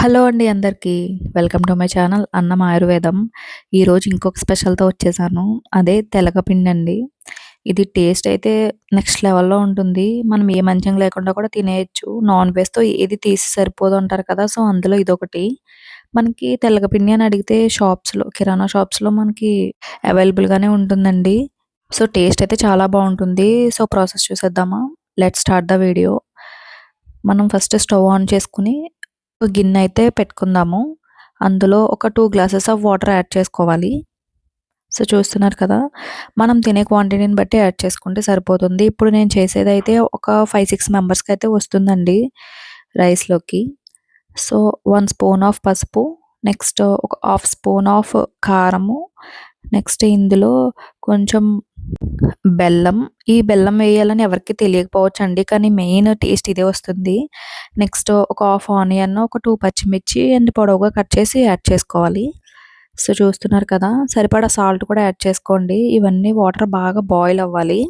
Hello అండి అందరికీ. Welcome to my channel అన్నం ఆయుర్వేదం. ఈరోజు ఇంకొక స్పెషల్తో వచ్చేసాను. అదే తెలగపిండి అండి. ఇది టేస్ట్ అయితే నెక్స్ట్ లెవెల్లో ఉంటుంది. మనం ఏ మంచం లేకుండా కూడా తినేయచ్చు. నాన్ వెజ్తో ఏది తీసి సరిపోదు అంటారు కదా సో అందులో ఇదొకటి. మనకి తెలగపిండి అని అడిగితే షాప్స్లో కిరాణా షాప్స్లో మనకి అవైలబుల్గానే ఉంటుందండి. సో టేస్ట్ అయితే చాలా బాగుంటుంది. సో ప్రాసెస్ చూసేద్దామా. Let start the video. మనం ఫస్ట్ స్టవ్ ఆన్ చేసుకుని ఒక గిన్నె అయితే పెట్టుకుందాము. అందులో ఒక two glasses of water add చేసుకోవాలి. సో చూస్తున్నారు కదా మనం తినే క్వాంటిటీని బట్టి యాడ్ చేసుకుంటే సరిపోతుంది. ఇప్పుడు నేను చేసేది అయితే ఒక ఫైవ్ సిక్స్ మెంబర్స్కి అయితే వస్తుందండి రైస్లోకి సో వన్ స్పూన్ ఆఫ్ పసుపు నెక్స్ట్ ఒక హాఫ్ స్పూన్ ఆఫ్ కారము నెక్స్ట్ ఇందులో కొంచెం బెల్లం. ఈ బెల్లం వేయాలని ఎవరికి తెలియకపోవచ్చు అండి కానీ మెయిన్ టేస్ట్ ఇదే వస్తుంది. నెక్స్ట్ ఒక హాఫ్ ఆనియన్ ఒక టూ పచ్చిమిర్చి అండ్ పొడవుగా కట్ చేసి యాడ్ చేసుకోవాలి. సో చూస్తున్నారు కదా సరిపడా సాల్ట్ కూడా యాడ్ చేసుకోండి. ఇవన్నీ వాటర్ బాగా బాయిల్ అవ్వాలి.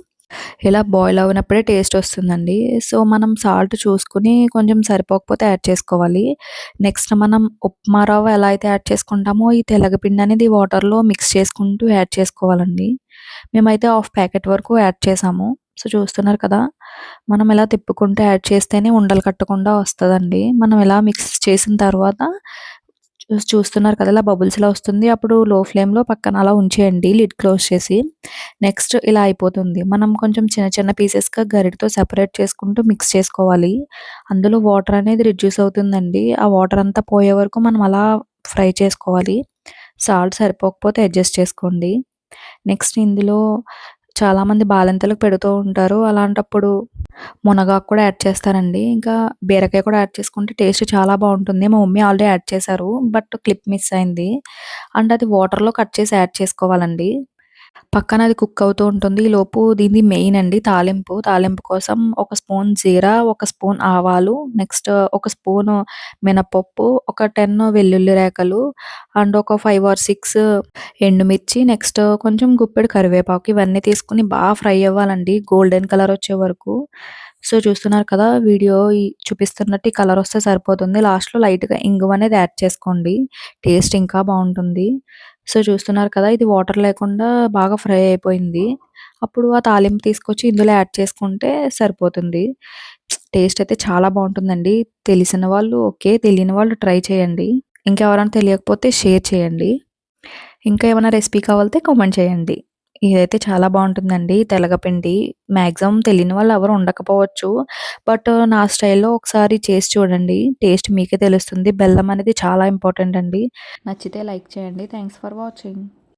ఇలా బాయిల్ అయినప్పుడే టేస్ట్ వస్తుందండి. సో మనం సాల్ట్ చూసుకుని కొంచెం సరిపోకపోతే యాడ్ చేసుకోవాలి. నెక్స్ట్ మనం ఉప్మా రవ్వ ఎలా అయితే యాడ్ చేసుకుంటామో ఈ తెలగపిండి అనేది వాటర్లో మిక్స్ చేసుకుంటూ యాడ్ చేసుకోవాలండి. మేమైతే హాఫ్ ప్యాకెట్ వరకు యాడ్ చేసాము. సో చూస్తున్నారు కదా మనం ఇలా తిప్పుకుంటూ యాడ్ చేస్తేనే ఉండలు కట్టకుండా వస్తుందండి. మనం ఇలా మిక్స్ చేసిన తర్వాత చూస్తున్నారు కదా ఇలా బబుల్స్ ఇలా వస్తుంది. అప్పుడు లో ఫ్లేమ్లో పక్కన అలా ఉంచేయండి లిడ్ క్లోజ్ చేసి. నెక్స్ట్ ఇలా అయిపోతుంది. మనం కొంచెం చిన్న చిన్న పీసెస్గా గరిటతో సెపరేట్ చేసుకుంటూ మిక్స్ చేసుకోవాలి. అందులో వాటర్ అనేది రిడ్యూస్ అవుతుందండి. ఆ వాటర్ అంతా పోయే వరకు మనం అలా ఫ్రై చేసుకోవాలి. సాల్ట్ సరిపోకపోతే అడ్జస్ట్ చేసుకోండి. నెక్స్ట్ ఇందులో చాలామంది బాలింతలకు పెడుతూ ఉంటారు. అలాంటప్పుడు మునగాకు కూడా యాడ్ చేస్తారండి. ఇంకా బీరకాయ కూడా యాడ్ చేసుకుంటే టేస్ట్ చాలా బాగుంటుంది. మా మమ్మీ ఆల్రెడీ యాడ్ చేశారు బట్ క్లిప్ మిస్ అయింది. అండ్ అది వాటర్లో కట్ చేసి యాడ్ చేసుకోవాలండి. పక్కన అది కుక్ అవుతూ ఉంటుంది. ఈ లోపు దీన్ని మెయిన్ అండి తాలింపు. తాలింపు కోసం ఒక స్పూన్ జీరా ఒక స్పూన్ ఆవాలు నెక్స్ట్ ఒక స్పూన్ మినపప్పు ఒక టెన్ వెల్లుల్లి రేకలు అండ్ ఒక ఫైవ్ ఆర్ సిక్స్ ఎండుమిర్చి నెక్స్ట్ కొంచెం గుప్పెడు కరివేపాకు ఇవన్నీ తీసుకుని బాగా ఫ్రై అవ్వాలండి. గోల్డెన్ కలర్ వచ్చే వరకు. సో చూస్తున్నారు కదా వీడియో చూపిస్తున్నట్టు ఈ కలర్ వస్తే సరిపోతుంది. లాస్ట్లో లైట్గా ఇంగువ అనేది యాడ్ చేసుకోండి. టేస్ట్ ఇంకా బాగుంటుంది. సో చూస్తున్నారు కదా ఇది వాటర్ లేకుండా బాగా ఫ్రై అయిపోయింది. అప్పుడు ఆ తాలింపు తీసుకొచ్చి ఇందులో యాడ్ చేసుకుంటే సరిపోతుంది. టేస్ట్ అయితే చాలా బాగుంటుందండి. తెలిసిన వాళ్ళు ఓకే తెలియని వాళ్ళు ట్రై చేయండి. ఇంకెవరైనా తెలియకపోతే షేర్ చేయండి. ఇంకా ఏమైనా రెసిపీ కావాలితే కామెంట్ చేయండి. ఇదైతే చాలా బాగుంటుందండి. తెలగపిండి. మ్యాక్సిమం తెలియని వాళ్ళు ఎవరు ఉండకపోవచ్చు. బట్ నా స్టైల్లో ఒకసారి చేసి చూడండి. టేస్ట్ మీకే తెలుస్తుంది. బెల్లం అనేది చాలా ఇంపార్టెంట్ అండి. నచ్చితే లైక్ చేయండి. Thanks for watching.